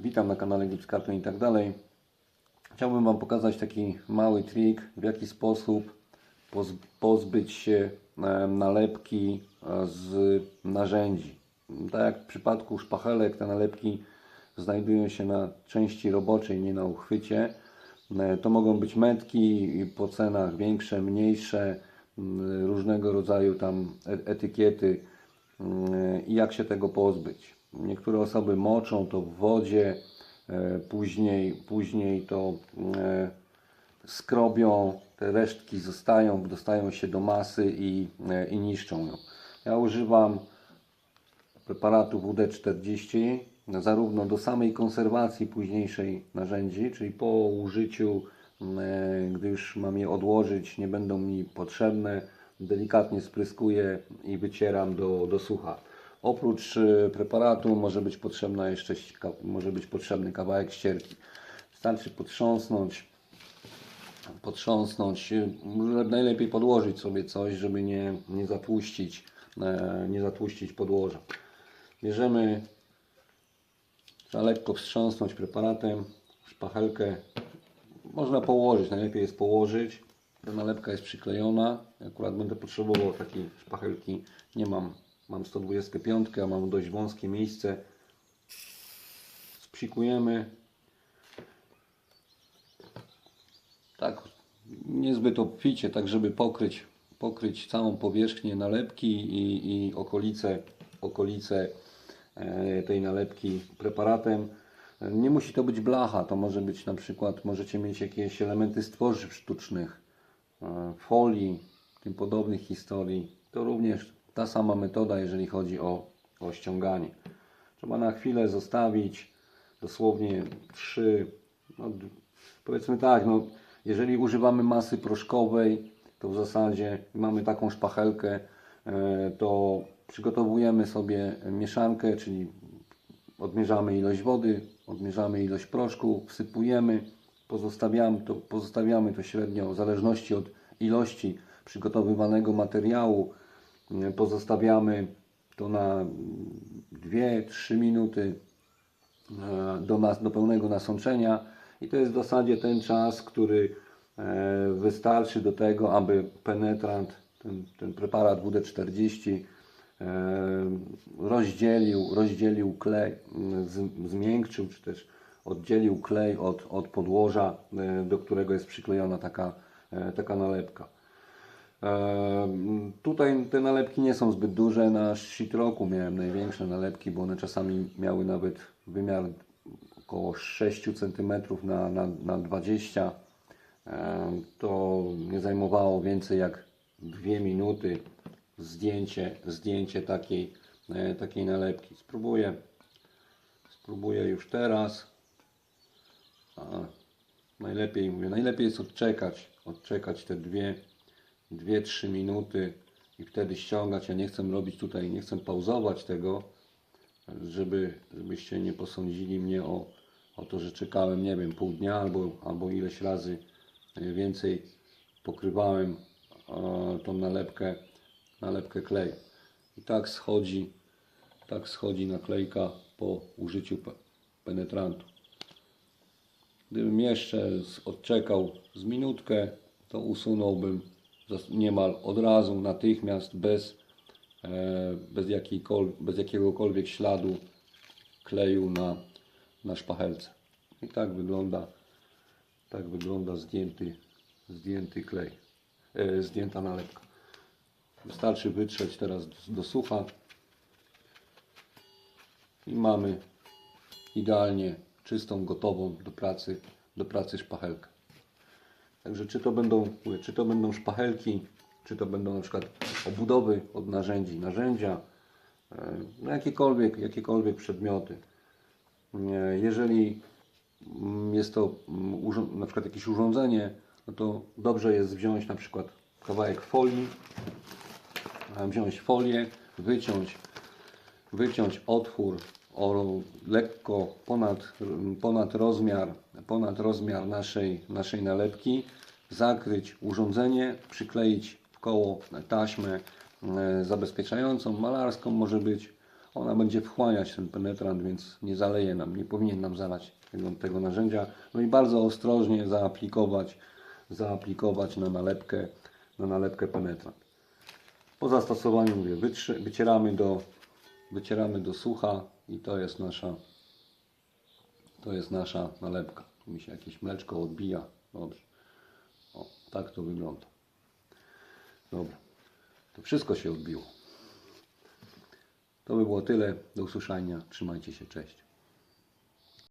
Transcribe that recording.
Witam na kanale Gipskarton i tak dalej. Chciałbym Wam pokazać taki mały trik, w jaki sposób poz- pozbyć się nalepki e, z narzędzi. Tak jak w przypadku szpachelek, te nalepki znajdują się na części roboczej, nie na uchwycie. E, To mogą być metki po cenach większe, mniejsze, różnego rodzaju tam e- etykiety i jak się tego pozbyć. Niektóre osoby moczą to w wodzie, e, później, później to e, skrobią, te resztki zostają, dostają się do masy i, e, i niszczą ją. Ja używam preparatu WD-40 zarówno do samej konserwacji późniejszej narzędzi, czyli po użyciu, gdy już mam je odłożyć, nie będą mi potrzebne, delikatnie spryskuję i wycieram do, do sucha. Oprócz e, preparatu może być potrzebna jeszcze może być potrzebny kawałek ścierki. Wystarczy potrząsnąć, potrząsnąć, e, najlepiej podłożyć sobie coś, żeby nie, nie zatłuścić, e, nie zatłuścić podłoża. Bierzemy, trzeba lekko wstrząsnąć preparatem, szpachelkę można położyć, najlepiej jest położyć. Ta nalepka jest przyklejona. Akurat będę potrzebował takiej szpachelki. Nie mam, mam 125, a mam dość wąskie miejsce. Spsikujemy. Tak, niezbyt obficie, tak żeby pokryć, pokryć całą powierzchnię nalepki i, i okolice, okolice e, tej nalepki preparatem. Nie musi to być blacha, to może być na przykład, możecie mieć jakieś elementy z tworzyw sztucznych, e, folii, tym podobnych historii. To również ta sama metoda, jeżeli chodzi o, o ściąganie. Trzeba na chwilę zostawić, dosłownie 3, no, powiedzmy tak, no, jeżeli używamy masy proszkowej, to w zasadzie mamy taką szpachelkę, e, to przygotowujemy sobie mieszankę, czyli odmierzamy ilość wody, odmierzamy ilość proszku, wsypujemy, pozostawiamy to, pozostawiamy to średnio w zależności od ilości przygotowywanego materiału, pozostawiamy to na 2-3 minuty e, do, nas, do pełnego nasączenia i to jest w zasadzie ten czas, który e, wystarczy do tego, aby penetrant, ten, ten preparat WD-40 e, rozdzielił, rozdzielił klej, zmiękczył, czy też oddzielił klej od, od podłoża, do którego jest przyklejona taka, taka nalepka. Tutaj te nalepki nie są zbyt duże. Na Shitroku miałem największe nalepki, bo one czasami miały nawet wymiar około 6 cm na, na, na 20 E, To nie zajmowało więcej jak 2 minuty zdjęcie, zdjęcie takiej, e, takiej nalepki. Spróbuję, spróbuję już teraz. A, najlepiej mówię, najlepiej jest odczekać, odczekać te dwie 2-3 minuty i wtedy ściągać. Ja nie chcę robić tutaj, nie chcę pauzować tego, żeby, żebyście nie posądzili mnie o, o to, że czekałem, nie wiem, pół dnia albo, albo ileś razy więcej pokrywałem e, tą nalepkę, nalepkę kleju. I tak schodzi, tak schodzi naklejka po użyciu pe- penetrantu. Gdybym jeszcze odczekał z minutkę, to usunąłbym niemal od razu, natychmiast, bez, e, bez, bez jakiegokolwiek śladu kleju na, na szpachelce. I tak wygląda, tak wygląda zdjęty, zdjęty klej, e, zdjęta nalepka. Wystarczy wytrzeć teraz do, do sucha i mamy idealnie czystą, gotową do pracy, do pracy szpachelkę. Także czy to będą, czy to będą szpachelki, czy to będą na przykład obudowy od narzędzi, narzędzia, e, no jakiekolwiek, jakiekolwiek przedmioty. E, Jeżeli jest to mm, na przykład jakieś urządzenie, no to dobrze jest wziąć na przykład kawałek folii, a wziąć folię, wyciąć wyciąć otwór o lekko ponad, ponad, rozmiar, ponad rozmiar naszej, naszej nalepki, zakryć urządzenie, przykleić w koło taśmę e, zabezpieczającą, malarską może być, ona będzie wchłaniać ten penetrant, więc nie zaleje nam, nie powinien nam zalać tego, tego narzędzia. No i bardzo ostrożnie zaaplikować, zaaplikować na nalepkę, na nalepkę penetrant. Po zastosowaniu mówię, wycieramy do, wycieramy do sucha i to jest nasza to jest nasza nalepka. Tu mi się jakieś mleczko odbija. Dobrze. O, tak to wygląda. Dobra. To wszystko się odbiło. To by było tyle. Do usłyszenia. Trzymajcie się. Cześć.